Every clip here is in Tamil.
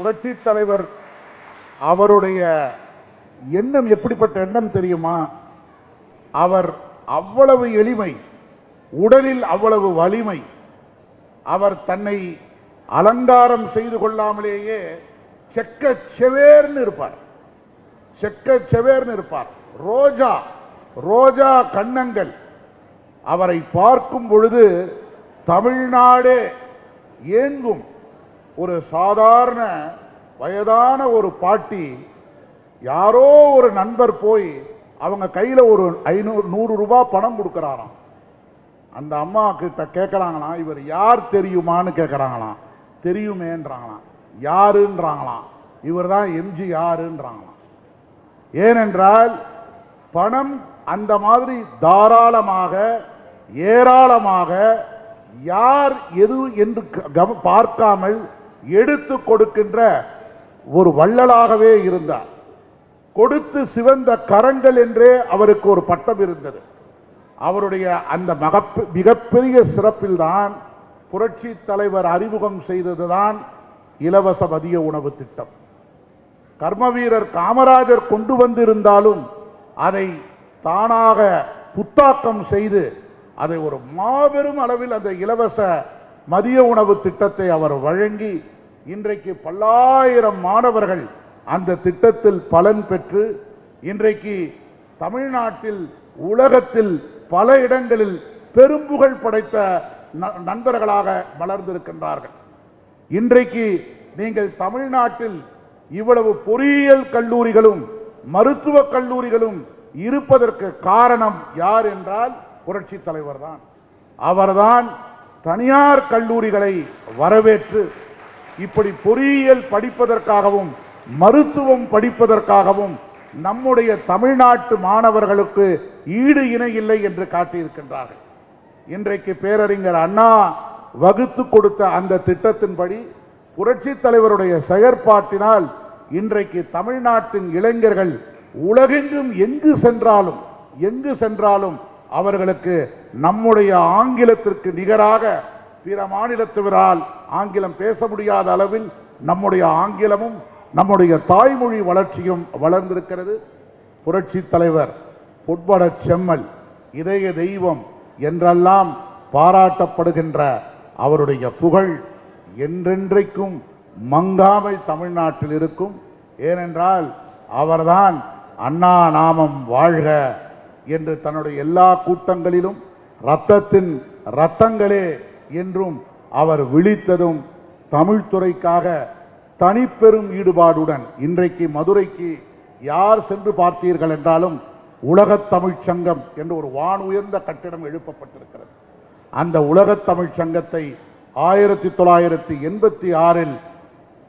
புரட்சி தலைவர் அவருடைய எண்ணம் எப்படிப்பட்ட எண்ணம் தெரியுமா? அவர் அவ்வளவு எளிமை உடலில் அவ்வளவு வலிமை அவர் தன்னை அலங்காரம் செய்து கொள்ளாமலேயே செக்க செவேர்னு இருப்பார். செக்க செவேர்னு இருப்பார். ரோஜா ரோஜா கண்ணங்கள் அவரை பார்க்கும் பொழுது தமிழ்நாடே ஏங்கும். ஒரு சாதாரண வயதான ஒரு பாட்டி யாரோ ஒரு நண்பர் போய் அவங்க கையில் ஒரு ஐநூறு நூறு ரூபாய் பணம் கொடுக்குறாராம். அந்த அம்மா கிட்ட கேட்குறாங்களாம் இவர் யார் தெரியுமான்னு கேட்குறாங்களாம் தெரியுமேன்றாங்களாம். யாருன்றாங்களாம்? இவர் தான் எம்ஜிஆருன்றாங்களாம். ஏனென்றால் பணம் அந்த மாதிரி தாராளமாக ஏராளமாக யார் எது என்று பார்க்காமல் எடுத்து கொடுக்கின்ற ஒரு வள்ளலாகவே இருந்தார். கொடுத்து சிவந்த கரங்கள் என்றே அவருக்கு ஒரு பட்டம் இருந்தது. அவருடைய அந்த மகப்ப மிகப்பெரிய சிறப்பில்தான் புரட்சி தலைவர் அறிமுகம் செய்ததுதான் இலவச மதிய உணவு திட்டம். கர்மவீரர் காமராஜர் கொண்டு வந்திருந்தாலும் அதை தானாக புத்தாக்கம் செய்து அதை ஒரு மாபெரும் அளவில் அந்த இலவச மதிய உணவு திட்டத்தை அவர் வழங்கி இன்றைக்கு பல்லாயிரம் மாணவர்கள் அந்த திட்டத்தில் பலன் பெற்று இன்றைக்கு தமிழ்நாட்டில் உலகத்தில் பல இடங்களில் பெரும்புகழ் படைத்த ந- நண்பர்களாக வளர்ந்திருக்கின்றார்கள். இன்றைக்கு நீங்கள் தமிழ்நாட்டில் இவ்வளவு பொறியியல் கல்லூரிகளும் மருத்துவக் கல்லூரிகளும் இருப்பதற்கு காரணம் யார் என்றால் புரட்சி தலைவர் தான் அவர்தான் தனியார் கல்லூரிகளை வரவேற்று இப்படி பொறியியல் படிப்பதற்காகவும் மருத்துவம் படிப்பதற்காகவும் நம்முடைய தமிழ்நாட்டு மாணவர்களுக்கு ஈடு இணை இல்லை என்று காட்டியிருக்கின்றார்கள். இன்றைக்கு பேரறிஞர் அண்ணா வகுத்து கொடுத்த அந்த திட்டத்தின்படி புரட்சி தலைவருடைய செயற்பாட்டினால் இன்றைக்கு தமிழ்நாட்டின் இளைஞர்கள் உலகெங்கும் எங்கு சென்றாலும் எங்கு சென்றாலும் அவர்களுக்கு நம்முடைய ஆங்கிலத்திற்கு நிகராக பிற மாநிலத்தவரால் ஆங்கிலம் பேச முடியாத அளவில் நம்முடைய ஆங்கிலமும் நம்முடைய தாய்மொழி வளர்ச்சியும் வளர்ந்திருக்கிறது. புரட்சி தலைவர் பொட்பட செம்மல் இதய தெய்வம் என்றெல்லாம் பாராட்டப்படுகின்ற அவருடைய புகழ் என்றென்றைக்கும் மங்காமல் தமிழ்நாட்டில் இருக்கும். ஏனென்றால் அவர்தான் அண்ணா நாமம் வாழ்க என்று தன்னுடைய எல்லா கூட்டங்களிலும் ரத்தத்தின் ரத்தங்களே என்றும் அவர் விழித்ததும் தமிழ்துறைக்காக தனிப்பெரும் ஈடுபாடுடன் இன்றைக்கு மதுரைக்கு யார் சென்று பார்த்தீர்கள் என்றாலும் உலகத் தமிழ்ச் சங்கம் என்று ஒரு வான் உயர்ந்த கட்டிடம் எழுப்பப்பட்டிருக்கிறது. அந்த உலகத் தமிழ்ச் சங்கத்தை ஆயிரத்தி தொள்ளாயிரத்தி எண்பத்தி ஆறில்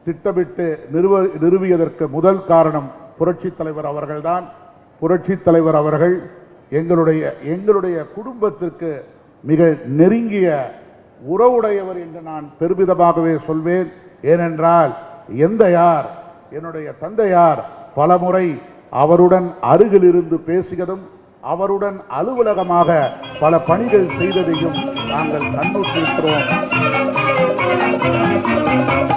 திட்டமிட்டு நிறுவ நிறுவியதற்கு முதல் காரணம் புரட்சித் தலைவர் அவர்கள்தான். புரட்சித் தலைவர் அவர்கள் எங்களுடைய எங்களுடைய குடும்பத்திற்கு மிக நெருங்கிய உறவுடையவர் என்று நான் பெருமிதமாகவே சொல்வேன். ஏனென்றால் எந்த யார் என்னுடைய தந்தையார் பலமுறை அவருடன் அருகில் இருந்து பேசியதும் அவருடன் அலுவலகமாக பல பணிகள் செய்ததையும் நாங்கள் கண்ணுற்றிருக்கிறோம்.